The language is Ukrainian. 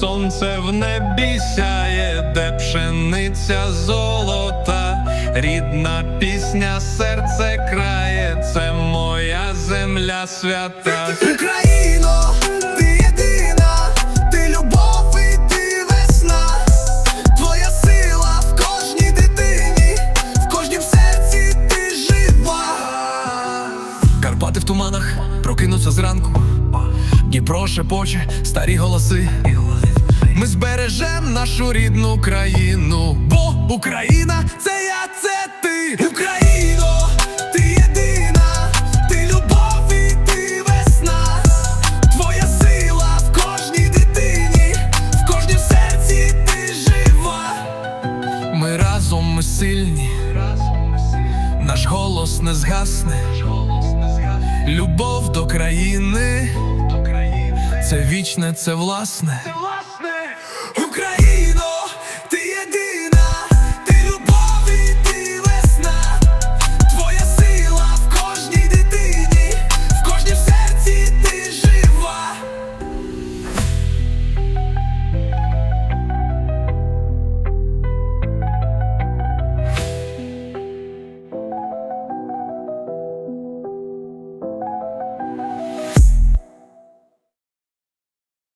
сонце в небі сяє, де пшениця золота, рідна пісня, серце крає, це моя земля свята. Україно, ти єдина, ти любов і ти весна, твоя сила в кожній дитині, в кожнім серці ти жива. Карпати в туманах прокинуться зранку, Дніпро шепоче старі голоси. Ми збережем нашу рідну країну, бо Україна це я, це ти, Україно, ти єдина, ти любов і ти весна, твоя сила в кожній дитині, в кожнім серці ти жива. Ми разом ми сильні, наш голос не згасне, любов до країни, це вічне, це власне.